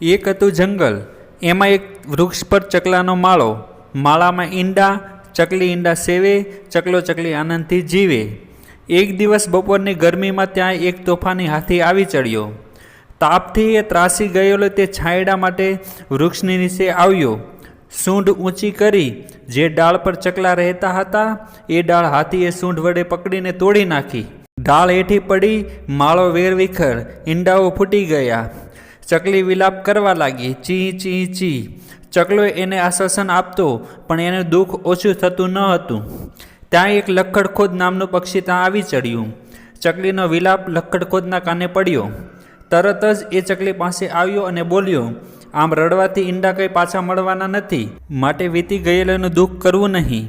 એક હતું જંગલ. એમાં એક વૃક્ષ પર ચકલાનો માળો. માળામાં ઈંડા, ચકલી ઈંડા સેવે, ચકલો ચકલી આનંદથી જીવે. એક દિવસ બપોરની ગરમીમાં ત્યાં એક તોફાની હાથી આવી ચડ્યો. તાપથી એ ત્રાસી ગયેલો તે છાંયડા માટે વૃક્ષની નીચે આવ્યો. સૂંઢ ઊંચી કરી, જે ડાળ પર ચકલા રહેતા હતા, એ ડાળ હાથીએ સૂંઢ વડે પકડીને તોડી નાખી. ડાળ હેઠી પડી, માળો વેરવિખર, ઈંડાઓ ફૂટી ગયા. ચકલી વિલાપ કરવા લાગી. ચી ચી ચી. ચકલો એને આશ્વાસન આપતો, પણ એનું દુઃખ ઓછું થતું ન હતું. ત્યાં એક લખડખોદ નામનું પક્ષી ત્યાં આવી ચડ્યું. ચકલીનો વિલાપ લખડખોદના કાને પડ્યો. તરત જ એ ચકલી પાસે આવ્યો અને બોલ્યો, આમ રડવાથી ઈંડા કંઈ પાછા મળવાના નથી. માટે વીતી ગયેલાનું દુઃખ કરવું નહીં.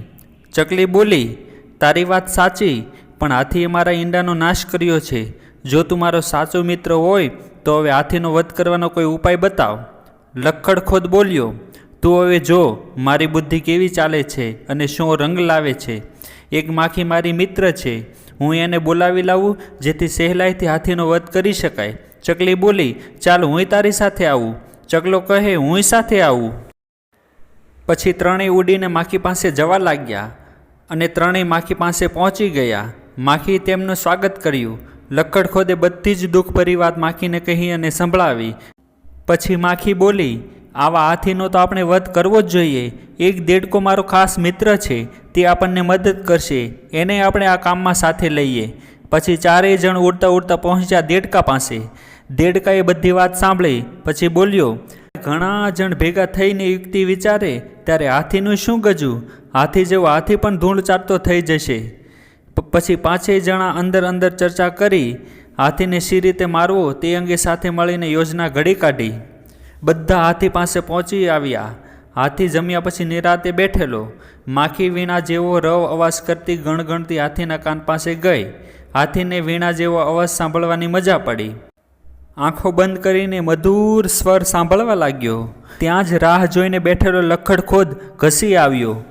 ચકલી બોલી, તારી વાત સાચી, પણ હાથીએ મારા ઈંડાનો નાશ કર્યો છે. જો તું મારો સાચો મિત્ર હોય તો હવે હાથીનો વધ કરવાનો કોઈ ઉપાય બતાવ? લખડખોદ બોલ્યો, તું હવે જો, મારી બુદ્ધિ કેવી ચાલે છે અને શું રંગ લાવે છે? એક માખી મારી મિત્ર છે. હું એને બોલાવી લાવું, જેથી સહેલાઈથી હાથીનો વધ કરી શકાય. ચકલી બોલી, ચાલ હું તારી સાથે આવું. ચકલો કહે હું સાથે આવું. પછી ત્રણેય ઉડીને માખી પાસે જવા લાગ્યા અને ત્રણેય માખી પાસે પહોંચી ગયા. માખી તેમનું સ્વાગત કર્યું. લખડખોદે બધી જ દુઃખભરી વાત માખીને કહી અને સંભળાવી. પછી માખી બોલી, આવા હાથીનો તો આપણે વધ કરવો જ જોઈએ. એક દેડકો મારો ખાસ મિત્ર છે. તે આપણને મદદ કરશે. એને આપણે આ કામમાં સાથે લઈએ. પછી ચારેય જણ ઉડતા ઉડતા પહોંચ્યા દેડકા પાસે. દેડકાએ બધી વાત સાંભળી, પછી બોલ્યો, ઘણા જણ ભેગા થઈને યુક્તિ વિચારે, ત્યારે હાથીનું શું ગજું? હાથી જેવો હાથી પણ ધૂળ ચાટતો થઈ જશે. પછી પાંચેય જણા અંદર અંદર ચર્ચા કરી, હાથીને સી રીતે મારવો તે અંગે સાથે મળીને યોજના ઘડી કાઢી. બધા હાથી પાસે પહોંચી આવ્યા. હાથી જમ્યા પછી નિરાતે બેઠેલો. માખી વીણા જેવો રવ અવાજ કરતી ગણગણતી હાથીના કાન પાસે ગઈ. હાથીને વીણા જેવો અવાજ સાંભળવાની મજા પડી. આંખો બંધ કરીને મધુર સ્વર સાંભળવા લાગ્યો. ત્યાં જ રાહ જોઈને બેઠેલો લખડખોદ ઘસી આવ્યો.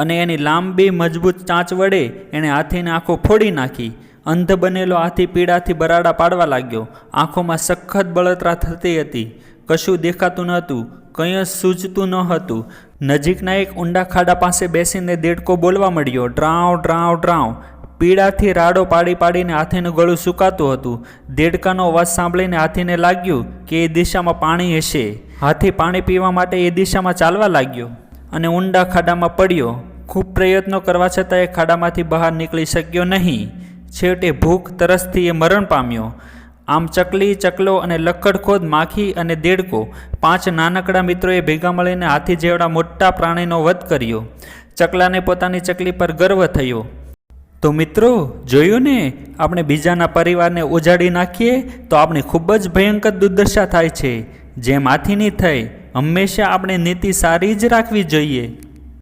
અને એની લાંબી, મજબૂત ચાંચ વડે એણે હાથીને આંખો ફોડી નાખી. અંધ બનેલો હાથી પીડાથી બરાડા પાડવા લાગ્યો. આંખોમાં સખત બળતરા થતી હતી. કશું દેખાતું ન હતું, કંઈ સૂઝતું ન હતું. નજીકના એક ઊંડા ખાડા પાસે બેસીને દેડકો બોલવા મળ્યો ડ્રાવ ડ્રાવ ડ્રાવ પીડાથી રાડો પાડી પાડીને હાથીનું ગળું સુકાતું હતું. દેડકાનો અવાજ સાંભળીને હાથીને લાગ્યું કે એ દિશામાં પાણી હશે. હાથી પાણી પીવા માટે એ દિશામાં ચાલવા લાગ્યો. અને ઊંડા ખાડામાં પડ્યો. ખૂબ પ્રયત્નો કરવા છતાં એ ખાડામાંથી બહાર નીકળી શક્યો નહીં. છેવટે ભૂખ તરસથી એ મરણ પામ્યો. આમ ચકલી, ચકલો અને લક્કડખોદ માખી અને દેડકો પાંચ નાનકડા મિત્રોએ ભેગા મળીને હાથી જેવડા મોટા પ્રાણીનો વધ કર્યો. ચકલાને પોતાની ચકલી પર ગર્વ થયો. તો મિત્રો, જોયું ને? આપણે બીજાના પરિવારને ઉજાડી નાખીએ તો આપણી ખૂબ જ ભયંકર દુર્દશા થાય છે. જેમ હાથીની થઈ હંમેશા આપણે નીતિ સારી જ રાખવી જોઈએ.